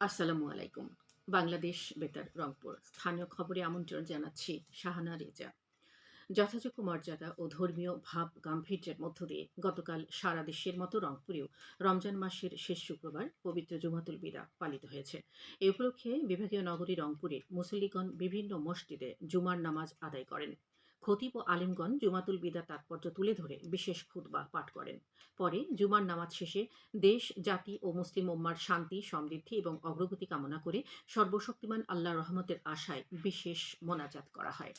আসসালামু আলাইকুম। বাংলাদেশ বেতার, রংপুর। স্থানীয় খবরে আমন্ত্রণ জানাচ্ছি শাহানা রেজা। যথাযোগ্য মর্যাদা ও ধর্মীয় ভাব গাম্ভীর্যের মধ্য দিয়ে গতকাল সারা দেশের মতো রংপুরেও রমজান মাসের শেষ শুক্রবার পবিত্র জুমাতুল বিদা পালিত হয়েছে। এ উপলক্ষে বিভাগীয় নগরী রংপুরে মুসল্লিগণ বিভিন্ন মসজিদে জুমার নামাজ আদায় করেন। খতিব ও আলিমগণ জুমাতুল বিদার তাৎপর্য তুলে ধরে বিশেষ খুতবা পাঠ করেন। পরে জুমার নামাজ শেষে দেশ, জাতি ও মুসলিম ওম্মার শান্তি, সমৃদ্ধি এবং অগ্রগতি কামনা করে সর্বশক্তিমান আল্লাহ রহমতের আশায় বিশেষ মোনাজাত করা হয়।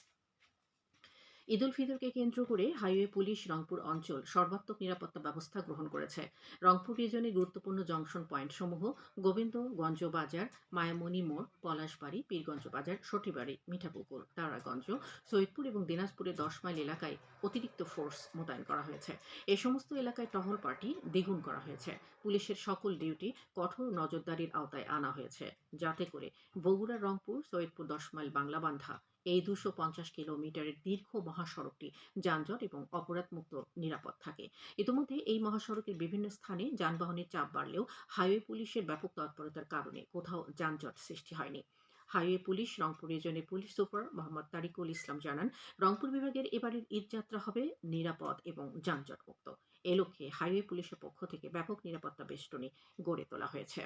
ঈদ উল ফিতরকে কেন্দ্র করে হাইওয়ে পুলিশ রংপুর অঞ্চল সর্বাত্মক নিরাপত্তা ব্যবস্থা গ্রহণ করেছে। রংপুর রিজনে গুরুত্বপূর্ণ জংশন পয়েন্ট সমূহ গোবিন্দগঞ্জ বাজার, মায়ামণি মোড়, পলাশবাড়ি, পীরগঞ্জ বাজার সটিবাড়ি মিঠাপুকুর, তারাগঞ্জ, সৈয়দপুর এবং দিনাজপুরে দশ মাইল এলাকায় অতিরিক্ত ফোর্স মোতায়েন করা হয়েছে। এ সমস্ত এলাকায় টহল পার্টি দ্বিগুণ করা হয়েছে। পুলিশের সকল ডিউটি কঠোর নজরদারির আওতায় আনা হয়েছে। যাতে করে বগুড়া, রংপুর, সৈয়দপুর দশ মাইল বাংলাবান্ধা এই দুশো পঞ্চাশ কিলোমিটারের দীর্ঘ মহাসড়কটি যানজট এবং অপরাধমুক্ত নিরাপদ থাকে। ইতিমধ্যে এই মহাসড়কের বিভিন্ন স্থানে যানবাহনের চাপ বাড়লেও হাইওয়ে পুলিশের ব্যাপক তৎপরতার কারণে কোথাও যানজট সৃষ্টি হয়নি। হাইওয়ে পুলিশ, রংপুর রিজনের পুলিশ সুপার মোহাম্মদ তারিকুল ইসলাম জানান, রংপুর বিভাগের এবারের ঈদ যাত্রা হবে নিরাপদ এবং যানজটমুক্ত। এ লক্ষ্যে হাইওয়ে পুলিশের পক্ষ থেকে ব্যাপক নিরাপত্তা বেষ্টনী গড়ে তোলা হয়েছে।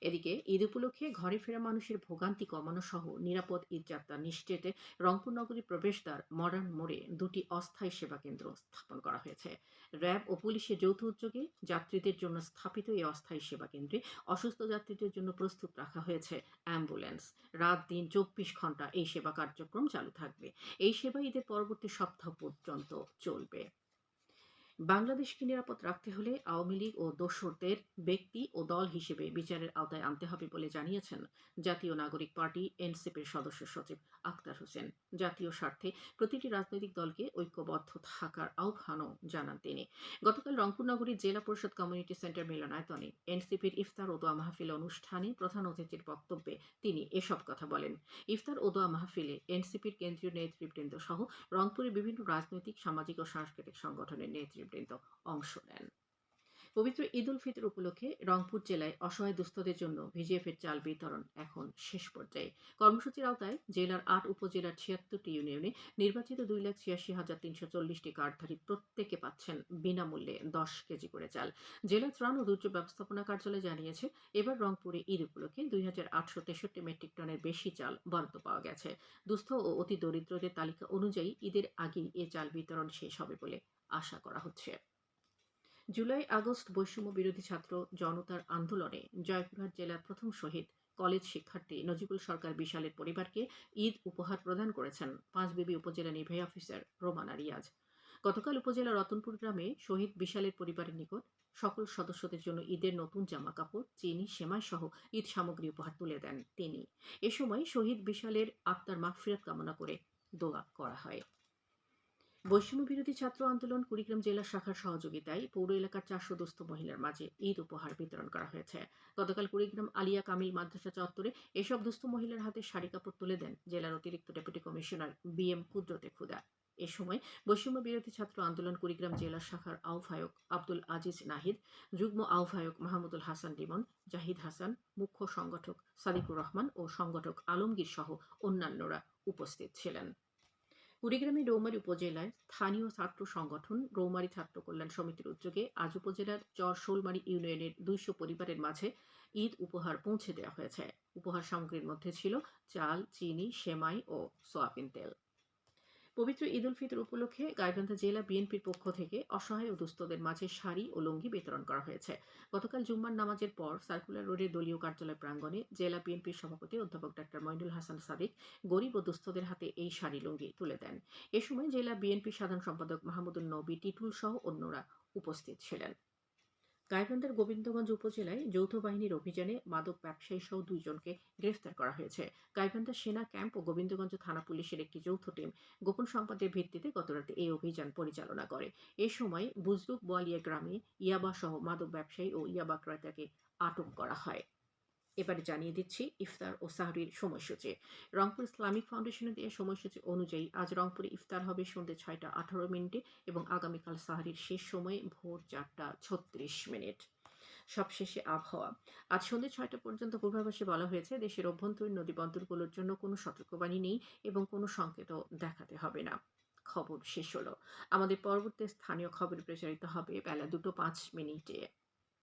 এদিকে ঈদ উপলক্ষে ঘরে ফেরা মানুষের ভোগান্তি কমানো সহ নিরাপদ ঈদ যাত্রা নিশ্চিতে রংপুর নগরীর প্রবেশদ্বার, মডার্ন মোড়ে দুটি অস্থায়ী সেবা কেন্দ্র স্থাপন করা হয়েছে। র্যাব ও পুলিশের যৌথ উদ্যোগে যাত্রীদের জন্য স্থাপিত এই অস্থায়ী সেবা কেন্দ্রে অসুস্থ যাত্রীদের জন্য প্রস্তুত রাখা হয়েছে অ্যাম্বুলেন্স। রাত দিন চব্বিশ ঘণ্টা এই সেবা কার্যক্রম চালু থাকবে। এই সেবা ঈদের পরবর্তী সপ্তাহ পর্যন্ত চলবে। বাংলাদেশকে নিরাপদ রাখতে হলে আওয়ামী লীগ ও দোসরদের ব্যক্তি ও দল হিসেবে বিচারের আওতায় আনতে হবে বলে জানিয়েছেন জাতীয় নাগরিক পার্টি এনসিপির সদস্য সচিব আক্তার হোসেন। জাতীয় স্বার্থে প্রতিটি রাজনৈতিক দলকে ঐক্যবদ্ধ থাকার আহ্বানও জানান তিনি। গতকাল রংপুর নগরীর জেলা পরিষদ কমিউনিটি সেন্টার মিলনায়তনে এনসিপির ইফতার ও দোয়া মাহফিল অনুষ্ঠানে প্রধান অতিথির বক্তব্যে তিনি এসব কথা বলেন। ইফতার ও দোয়া মাহফিলে এনসিপির কেন্দ্রীয় নেতৃবৃন্দ সহ রংপুরের বিভিন্ন রাজনৈতিক, সামাজিক ও সাংস্কৃতিক সংগঠনের নেতৃবৃন্দ অংশ নেন। পবিত্র ঈদ উল ফিতর উপলক্ষে রংপুর জেলায় অসহায় দুস্থদের জন্য ভিজিএফের চাল বিতরণ এখন শেষ পর্যায়ে। কর্মসূচির আওতায় জেলার আট উপজেলার ছিয়াত্তরটি ইউনিয়নে নির্বাচিত দুই লাখ ছিয়াশি হাজার তিনশো চল্লিশটি কার্ডধারী প্রত্যেকে পাচ্ছেন বিনামূল্যে দশ কেজি করে চাল। জেলা ত্রাণ ও দুর্যোগ ব্যবস্থাপনা কার্যালয় জানিয়েছে, এবার রংপুরে ঈদ উপলক্ষে দুই হাজার আটশো তেষট্টি মেট্রিক টনের বেশি চাল বরাদ্দ পাওয়া গেছে। দুস্থ ও অতি দরিদ্রদের তালিকা অনুযায়ী ঈদের আগেই এ চাল বিতরণ শেষ হবে বলে আশা করা হচ্ছে। জুলাই, আগস্ট বৈষম্য বিরোধী ছাত্র জনতার আন্দোলনে জয়পুরহাট জেলার প্রথম শহীদ কলেজ শিক্ষার্থী নজিবুল সরকার বিশালের পরিবারকে ঈদ উপহার প্রদান করেছেন পাঁচবিবি উপজেলা নির্বাহী অফিসার রোমানা রিয়াজ গতকাল উপজেলা রতনপুর গ্রামে শহীদ বিশালের পরিবারের নিকট সকল সদস্যদের জন্য ঈদের নতুন জামা কাপড় চিনি সেমাই সহ ঈদ সামগ্রী উপহার তুলে দেন তিনি। এ সময় শহীদ বিশালের আত্মার মাগফিরাত কামনা করে দোয়া করা হয়। বৈষম্য বিরোধী ছাত্র আন্দোলন কুড়িগ্রাম জেলা শাখার সহযোগিতায় পৌর এলাকার চারশো দুস্থ মহিলার মাঝে ঈদ উপহার বিতরণ করা হয়েছে। গতকাল কুড়িগ্রাম আলিয়া কামিল মাদ্রাসা চত্বরে এসব দুস্থ মহিলার হাতে শাড়ি কাপড় তুলে দেন জেলার অতিরিক্ত ডেপুটি কমিশনার বি এম কুদরতে খুদা এ সময় বৈষম্য বিরোধী ছাত্র আন্দোলন কুড়িগ্রাম জেলা শাখার আহ্বায়ক আব্দুল আজিজ নাহিদ, যুগ্ম আহ্বায়ক মাহমুদুল হাসান রিমন জাহিদ হাসান, মুখ্য সংগঠক সাদিকুর রহমান ও সংগঠক আলমগীর সহ অন্যান্যরা উপস্থিত ছিলেন। কুড়িগ্রামের রৌমারী উপজেলায় স্থানীয় ছাত্র সংগঠন রৌমারী ছাত্র কল্যাণ সমিতির উদ্যোগে আজ উপজেলার চর শোলমারি ইউনিয়নের দুইশো পরিবারের মাঝে ঈদ উপহার পৌঁছে দেওয়া হয়েছে। উপহার সামগ্রীর মধ্যে ছিল চাল, চিনি, সেমাই ও সোয়াবিন তেল। পবিত্র ঈদ উল ফিতর উপলক্ষে গাইবান্ধা জেলা বিএনপির পক্ষ থেকে অসহায় ও দুস্থদের মাঝে শাড়ি ও লুঙ্গি বিতরণ করা হয়েছে। গতকাল জুম্মার নামাজের পর সার্কুলার রোডের দলীয় কার্যালয় প্রাঙ্গণে জেলা বিএনপির সভাপতি অধ্যাপক ডাক্তার মইনুল হাসান সাদিক গরিব ও দুস্থদের হাতে এই শাড়ি লুঙ্গি তুলে দেন। এ সময় জেলা বিএনপি সাধারণ সম্পাদক মাহমুদুল নবী, টিটুল সহ অন্যরা উপস্থিত ছিলেন। গাইবান্ধার গোবিন্দগঞ্জ উপজেলায় যৌথ বাহিনীর অভিযানে মাদক ব্যবসায়ী সহ দুইজনকে গ্রেফতার করা হয়েছে। গাইবান্ধা সেনা ক্যাম্প ও গোবিন্দগঞ্জ থানা পুলিশের একটি যৌথ টিম গোপন সংবাদের ভিত্তিতে গতরাতে এই অভিযান পরিচালনা করে। এ সময় বুজরুক বোয়ালিয়া গ্রামে ইয়াবা সহ মাদক ব্যবসায়ী ও ইয়াবা ক্রেতাকে আটক করা হয়। এবারে জানিয়ে দিচ্ছি ইফতার ও সাহরির সময়সূচি। রংপুর ইসলামিক ফাউন্ডেশনের দেওয়া সময়সূচি অনুযায়ী আজ রংপুরে ইফতার হবে সন্ধ্যে ছয়টা আঠারো মিনিটে এবং আগামীকাল সাহরির শেষ সময়ে ভোর চারটা ছত্রিশ মিনিট। সবশেষে আবহাওয়া। আজ সন্ধ্যে ছয়টা পর্যন্ত পূর্বাভাসে বলা হয়েছে, দেশের অভ্যন্তরীণ নদী বন্দরগুলোর জন্য কোনো সতর্কবাণী নেই এবং কোনো সংকেতও দেখাতে হবে না। খবর শেষ হলো। আমাদের পরবর্তী স্থানীয় খবর প্রচারিত হবে বেলা দুটো পাঁচ মিনিটে।